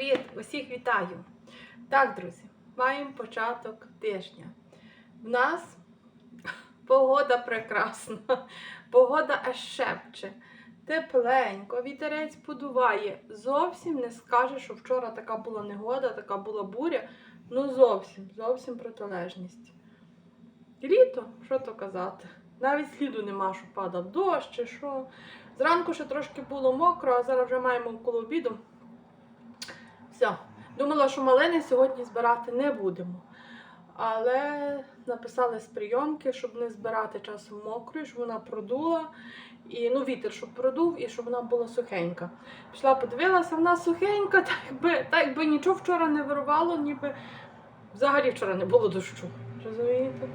Привіт! Усіх вітаю! Так, друзі, маємо початок тижня. В нас погода прекрасна, погода аж шепче, тепленько, вітерець подуває. Зовсім не скаже, що вчора така була негода, така була буря. Ну зовсім, зовсім протилежність. Літо, що то казати? Навіть сліду нема, що падав дощ чи що. Зранку ще трошки було мокро, а зараз вже маємо коло обіду. Все. Думала, що малини сьогодні збирати не будемо. Але написали з прийомки, щоб не збирати часом мокрою, щоб вона продула. І ну, вітер, щоб продув і щоб вона була сухенька. Пішла, подивилася, вона сухенька, так якби, так якби нічого вчора не вирвало, ніби взагалі вчора не було дощу. Розумієте?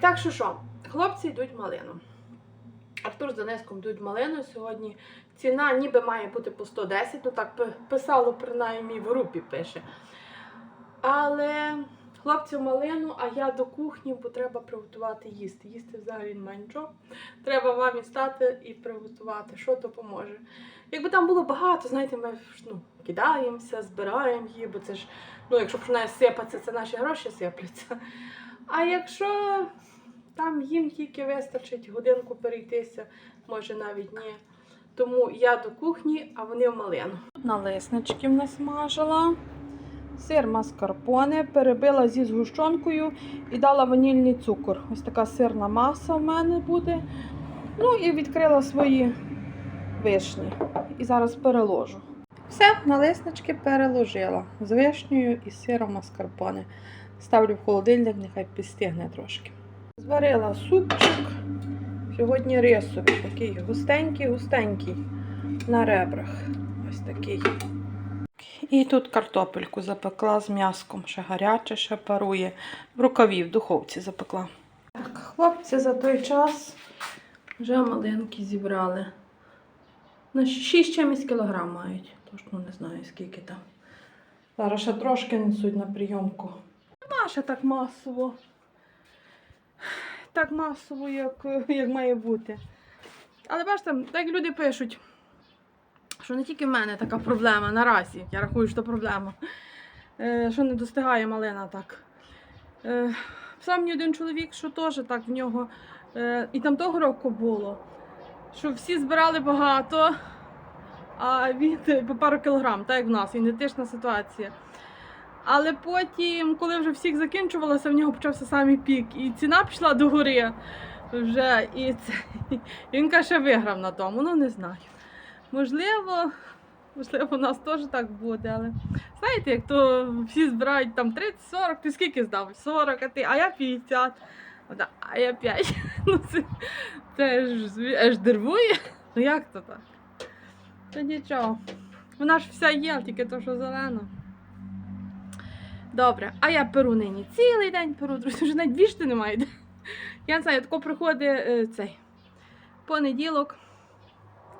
Так що що, хлопці йдуть малину. Артур з Донецьком йдуть малину сьогодні. Ціна ніби має бути по 110, ну так писало принаймні в групі пише. Але хлопцю малину, а я до кухні, бо треба приготувати їсти. Їсти взагалі немає нічого. Треба мамі стати і приготувати, що допоможе. Якби там було багато, знаєте, ми ну, кидаємося, збираємо її, бо це ж, ну, якщо починає сипатися, це наші гроші сипляться. А якщо там їм тільки вистачить годинку перейтися, може навіть ні. Тому я до кухні, а вони в малину. Налисничків насмажила. Сир маскарпоне перебила зі згущенкою і дала ванільний цукор. Ось така сирна маса в мене буде. Ну і відкрила свої вишні. І зараз переложу. Все, налиснички переложила з вишнею і сиром маскарпоне. Ставлю в холодильник, нехай підстигне трошки. Зварила супчик. Сьогодні рисовий, такий густенький, густенький на ребрах. Ось такий. І тут картопельку запекла з м'яском. Ще гаряче, ще парує. В рукаві в духовці запекла. Так, хлопці за той час вже малинки зібрали. На 6 чимось кілограм мають. Точно не знаю, скільки там. Зараз ще трошки несуть на прийомку. Нема ще так масово. Так масово, як, як має бути. Але бачите, так люди пишуть, що не тільки в мене така проблема наразі, я рахую, що проблема, е, що не достигає малина так. Е, сам мені один чоловік, що теж так в нього, е, і там того року було, що всі збирали багато, а він по пару кілограм, так як в нас, ідентична ситуація. Але потім, коли вже всіх закінчувалося, в нього почався самий пік, і ціна пішла до гори вже. І це, він каже, виграв на тому. Ну не знаю. Можливо, можливо, у нас теж так буде, але знаєте, як то всі збирають там 30-40, ти скільки здав? 40, а ти, а я 50, а я 5. Ну, це, це ж аж дервує. Ну як то так? Та нічого. Вона ж вся є, тільки то, що зелена. Добре, а я перу нині цілий день перу, друзі, вже навіть вішти немає. де. Я не знаю, тако приходить е, цей понеділок,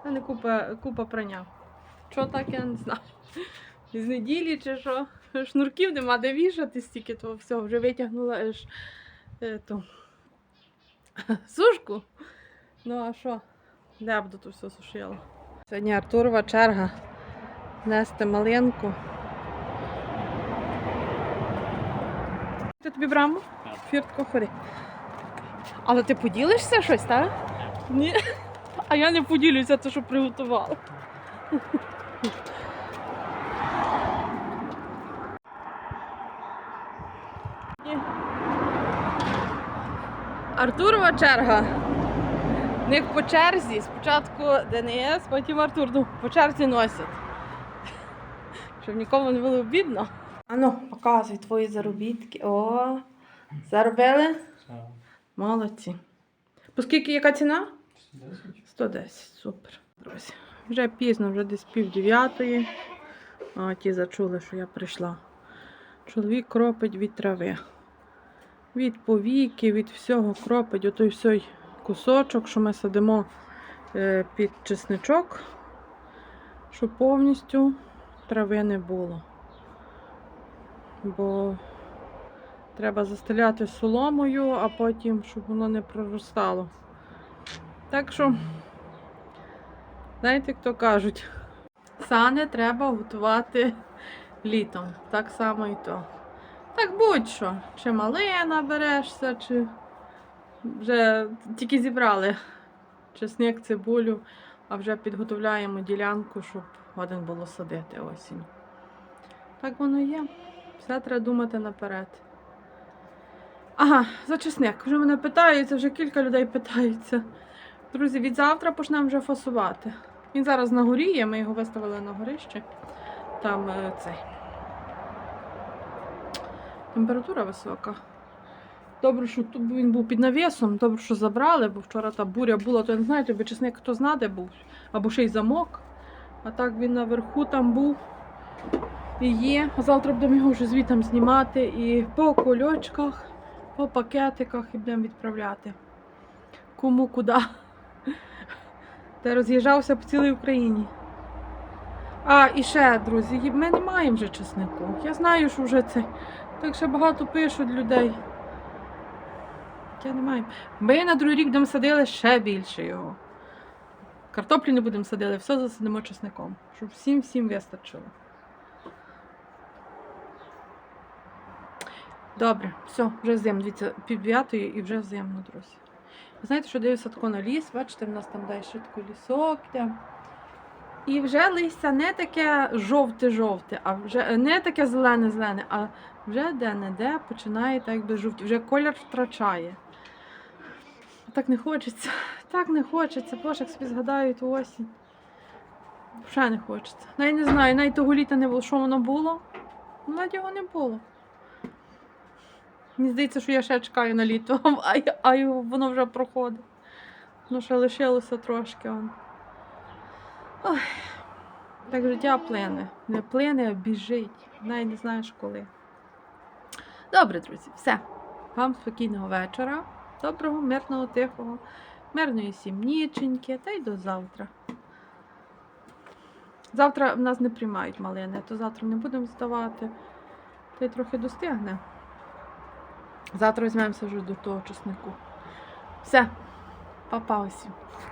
в мене купа, купа прання. Що так, я не знаю. З неділі чи що. Шнурків нема де вішати стільки того всього. Вже витягнула е, ж, е, ту сушку. Ну а що? Де буду то все сушила? Сьогодні Артурова черга нести малинку. Тобі браму? Фіртко ходи. Але ти поділишся щось, так? Ні. А я не поділюся, то що приготувала. Артурова черга. В них по черзі. Спочатку Денис, потім Артур. Ну, по черзі носять. Щоб нікому не було обідно. Ану, показуй твої заробітки. О, заробили? Молодці. По скільки яка ціна? 110, супер. Друзі. Вже пізно, вже десь пів дев'ятої. А ті зачули, що я прийшла. Чоловік кропить від трави. Від повіки, від всього кропить отой всей кусочок, що ми садимо е, під чесничок, щоб повністю трави не було. Бо треба застеляти соломою, а потім, щоб воно не проростало. Так що, знаєте, як то кажуть, сани треба готувати літом. Так само і то. Так будь-що. Чи малина берешся, чи вже тільки зібрали чесник, цибулю, а вже підготовляємо ділянку, щоб годин було садити осінь. Так воно є. Все треба думати наперед. Ага, за чесник. Вже мене питаються, вже кілька людей питаються. Друзі, від завтра почнемо вже фасувати. Він зараз на горі є, ми його виставили на горище. Там е, цей. Температура висока. Добре, що тут він був під навісом, добре, що забрали, бо вчора та буря була, то я не знаю, тобі чесник хто зна, де був. Або ще й замок. А так він наверху там був є. Завтра будемо його вже звітом знімати і по кульочках, по пакетиках і будемо відправляти. Кому куди. Та роз'їжджався по цілій Україні. А, і ще, друзі, ми не маємо вже чеснику. Я знаю, що вже це. Так ще багато пишуть людей. Я не маю. Ми на другий рік будемо садили ще більше його. Картоплі не будемо садили, все засадимо чесником, щоб всім всім вистачило. Добре, все, вже зим. Дивіться, пів і вже зимно, друзі. Знаєте, що дивлюся тако на ліс, бачите, в нас там далі такий лісок йде. І вже листя не таке жовте-жовте, а вже не таке зелене-зелене, а вже де-не-де починає так якби жовті, вже колір втрачає. Так не хочеться, так не хочеться. Боже, як собі згадаю ту осінь. Вже не хочеться. Навіть не знаю, навіть того літа не було, що воно було. Навіть його не було. Мені здається, що я ще чекаю на літо, а, а воно вже проходить. Ну, ще лишилося трошки. Он. Ой. Так життя плине. Не плине, а біжить. Навіть не знаєш коли. Добре, друзі, все. Вам спокійного вечора. Доброго, мирного, тихого, мирної сімніченьки, та й до завтра. Завтра в нас не приймають малини, то завтра не будемо здавати. Та й трохи достигне. Завтра візьмемося вже до того часнику. Все, па-па усім.